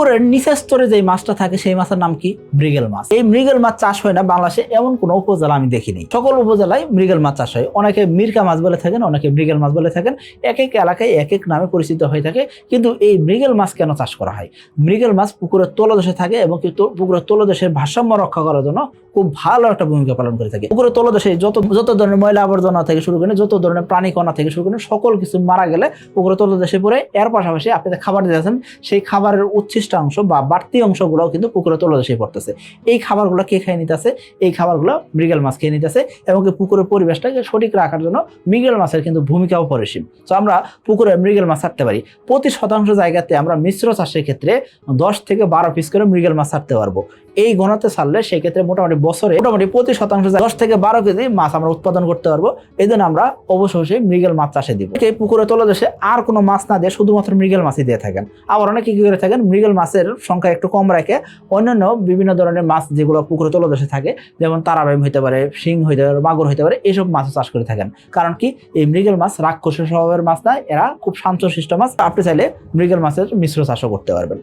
পুকুরের নিচের স্তরে যে মাছটা থাকে, সেই মাছের নাম কি? মৃগেল মাছ। এই মৃগেল মাছ চাষ হয় না বাংলাদেশে, এমন কোনো উপজেলা আমি দেখিনি। সকল উপজেলায় মৃগেল মাছ চাষ হয়। অনেকে মির্কা মাছ বলে থাকেন, অনেকে মৃগেল মাছ বলে থাকেন। এক এক এলাকায় এক এক নামে পরিচিত হয়ে থাকে। কিন্তু এই মৃগেল মাছ কেন চাষ করা হয়? মৃগেল মাছ পুকুরের তলদেশে থাকে এবং পুকুরের তলদেশের ভারসাম্য রক্ষা করার জন্য খুব ভালো একটা ভূমিকা পালন করে থাকে। পুকুরের তলদেশে যত যত ধরনের ময়লা আবর্জনা থেকে শুরু করে, যত ধরনের প্রাণী কণা থেকে শুরু করে, সকল কিছু মারা গেলে পুকুরের তলদেশে পড়ে। এর পাশাপাশি আপনি যে খাবার দিয়েছেন সেই খাবারের উচ্ছিষ্ট অংশ বা বাড়তি অংশগুলো কিন্তু পুকুরের তলদেশে পড়তেছে। এই খাবারগুলো কে খেয়ে নিতেছে? এই খাবারগুলো মৃগেল মাছ খেয়ে নিতেছে এবং পুকুরের পরিবেশটাকে সঠিক রাখার জন্য মৃগেল মাছের কিন্তু ভূমিকা অপরিসীম তো আমরা পুকুরে মৃগেল মাছ ছাড়তে পারি। প্রতি শতাংশ জায়গাতে আমরা মিশ্র চাষের ক্ষেত্রে দশ থেকে বারো পিস করে মৃগেল মাছ ছাড়তে পারব। এই গণতে ছাড়লে সেই ক্ষেত্রে মোটামুটি বছরে মোটামুটি প্রতি শতাংশ দশ থেকে বারো কেজি মাছ আমরা উৎপাদন করতে পারব। এই জন্য আমরা অবশ্যই মৃগেল মাছ চাষে দিব। এই পুকুরে তলদেশে আর কোনো মাছ না দিয়ে শুধুমাত্র মৃগেল মাছই দিয়ে থাকেন। আবার অনেকে কি করে থাকেন? মৃগেল মাছের সংখ্যা একটু কম রাখে। অন্যান্য বিভিন্ন ধরনের মাছ যেগুলো পুকুরে তলদেশে থাকে, যেমন তারা তারাবাইম হইতে পারে, শিং হইতে পারে, মাগুর হইতে পারে এইসব মাছও চাষ করে থাকেন। কারণ কি? এই মৃগেল মাছ রাক্ষসের স্বভাবের মাছ না, এরা খুব শান্ত শান্তশিষ্ট মাছ। আপনি চাইলে মৃগেল মাছের মিশ্র চাষও করতে পারবেন।